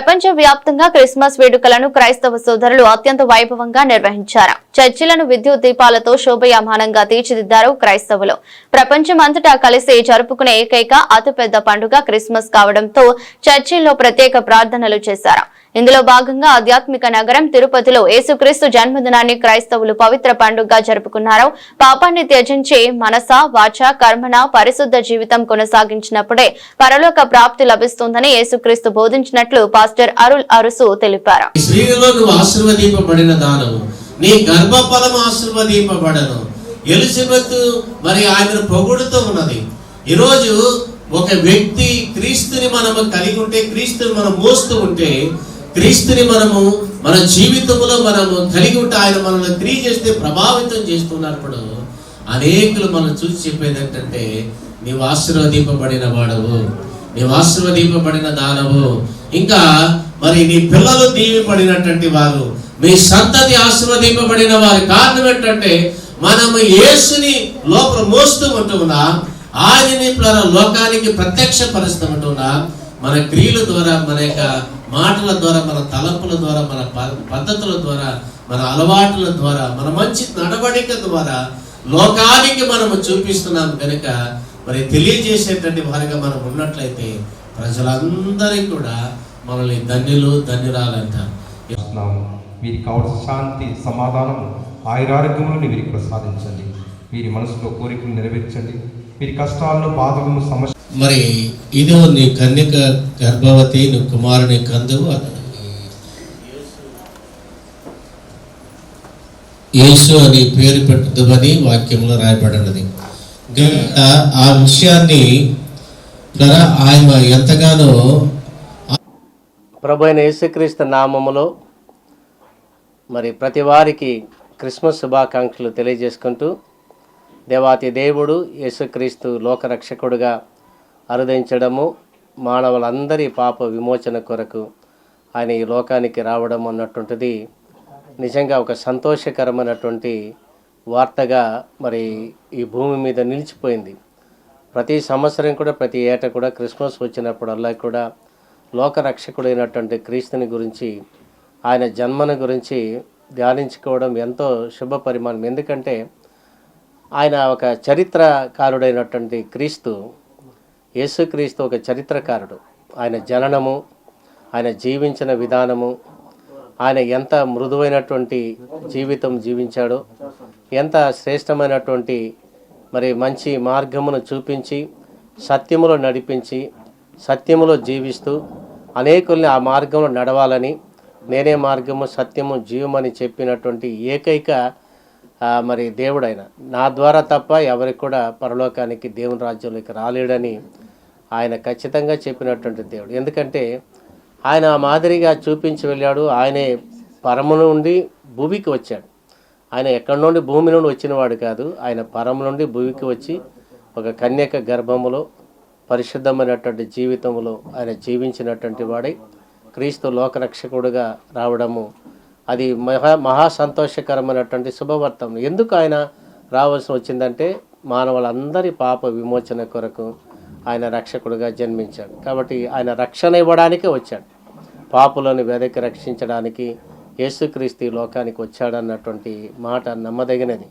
ప్రపంచ వ్యాప్తంగా క్రిస్మస్ వేడుకలను క్రైస్తవ సోదరులు అత్యంత వైభవంగా నిర్వహించారు. చర్చిలను విద్యుత్ దీపాలతో శోభయామానంగా తీర్చిదిద్దారు క్రైస్తవులు. ప్రపంచమంతటా కలిసి జరుపుకునే ఏకైక అతిపెద్ద పండుగ క్రిస్మస్ కావడంతో చర్చిల్లో ప్రత్యేక ప్రార్థనలు చేశారు. ఇందులో భాగంగా ఆధ్యాత్మిక నగరం తిరుపతిలో యేసుక్రీస్తు జన్మదినాన్ని క్రైస్తవులు పవిత్ర పండుగగా జరుపుకున్నారు. పాపాన్ని త్యజించి మనస వాచ కర్మన పరిశుద్ధ జీవితం కొనసాగించినప్పుడే పరలోక ప్రాప్తి లభిస్తుందని యేసుక్రీస్తు బోధించినట్లు పాస్టర్ అరుల్ అరుసు తెలిపారు. నీ స్త్రీలో నువ్వు నీ గర్భఫలం ఆశీర్వదింపబడను. ఎలిజబెత్ మరి ఆమెను పొగుడుతూ ఉన్నది. ఈరోజు ఒక వ్యక్తి క్రీస్తుని మనము కలిగి ఉంటే క్రీస్తుని మనం మోస్తూ ఉంటే క్రీస్తుని మనము మన జీవితంలో మనము కలిగి ఉంటే ఆయన మనల్ని క్రియ చేస్తే ప్రభావితం చేస్తున్నప్పుడు అనేకులు మనం చూసి చెప్పేది ఏంటంటే నీవు ఆశీర్వదింపబడిన వాడవు. నీవు ఆశీర్వదింపబడిన దానవు. ఇంకా మరి నీ పిల్లలు దీవిపడినటువంటి వారు మీ సంతతి ఆశీర్వదింపబడిన వారి కారణం ఏంటంటే మనము యేసుని లోపల మోస్తూ ఉంటున్నా ఆయనని లోకానికి ప్రత్యక్షపరుస్తూ ఉంటున్నా మన క్రియల ద్వారా మన యొక్క మాటల ద్వారా మన తలంపుల ద్వారా మన ప- పద్ధతుల ద్వారా మన అలవాట్ల ద్వారా మన మంచి నడవడిక ద్వారా లోకానికి మనము చూపిస్తున్నాం కనుక మరి తెలియజేసేటువంటి వారిగా మనం ఉన్నట్లయితే ప్రజలందరికీ కూడా మనల్ని ధన్యులు ధన్యురాలంటారు. ఇస్తున్నాము వీరికి కావలసిన శాంతి సమాధానం ఆయురారోగ్యములను వీరికి ప్రసాదించండి. వీరి మనసులో కోరికలు నెరవేర్చండి. వీరి కష్టాలను బాధలను సమస్య మరి ఇదో నీ కన్యక గర్భవతి నీ కుమారుని కందువు యేసు అని పేరు పెట్టుదని వాక్యంలో రాయబడినది. గనుక ఆ విషయాన్ని ఆయన ఎంతగానో ప్రభు అయిన యేసుక్రీస్తు నామములో మరి ప్రతి వారికి క్రిస్మస్ శుభాకాంక్షలు తెలియజేసుకుంటూ దేవాతి దేవుడు యేసుక్రీస్తు లోకరక్షకుడుగా అరుదించడము మానవులందరి పాప విమోచన కొరకు ఆయన ఈ లోకానికి రావడం అన్నటువంటిది నిజంగా ఒక సంతోషకరమైనటువంటి వార్తగా మరి ఈ భూమి మీద నిలిచిపోయింది. ప్రతి సంవత్సరం కూడా ప్రతి ఏటా కూడా క్రిస్మస్ వచ్చినప్పుడల్లా కూడా లోకరక్షకుడైనటువంటి క్రీస్తుని గురించి ఆయన జన్మను గురించి ధ్యానించుకోవడం ఎంతో శుభ పరిమాణం. ఎందుకంటే ఆయన ఒక చరిత్రకారుడైనటువంటి క్రీస్తు యేసుక్రీస్తు ఒక చరిత్రకారుడు. ఆయన జననము ఆయన జీవించిన విధానము ఆయన ఎంత మృదువైనటువంటి జీవితం జీవించాడో ఎంత శ్రేష్టమైనటువంటి మరి మంచి మార్గమును చూపించి సత్యములో నడిపించి సత్యములో జీవిస్తూ అనేకుల్ని ఆ మార్గంలో నడవాలని నేనే మార్గము సత్యము జీవమని చెప్పినటువంటి ఏకైక మరి దేవుడైన. నా ద్వారా తప్ప ఎవరికి కూడా పరలోకానికి దేవుని రాజ్యంలోకి రాలేడని ఆయన ఖచ్చితంగా చెప్పినటువంటి దేవుడు. ఎందుకంటే ఆయన ఆ మాదిరిగా చూపించి వెళ్ళాడు. ఆయనే పరము నుండి భూమికి వచ్చాడు. ఆయన ఎక్కడి నుండి? భూమి నుండి వచ్చినవాడు కాదు. ఆయన పరము నుండి భూమికి వచ్చి ఒక కన్యక గర్భములో పరిశుద్ధమైనటువంటి జీవితంలో ఆయన జీవించినటువంటి వాడై క్రీస్తు లోకరక్షకుడుగా రావడము అది మహా మహా సంతోషకరమైనటువంటి శుభవర్తం ఎందుకు ఆయన రావాల్సి వచ్చిందంటే మానవులందరి పాప విమోచన కొరకు ఆయన రక్షకుడుగా జన్మించాడు. కాబట్టి ఆయన రక్షణ ఇవ్వడానికే వచ్చాడు. పాపులను వెదకి రక్షించడానికి యేసుక్రీస్తు లోకానికి వచ్చాడన్నటువంటి మాట నమ్మదగినది.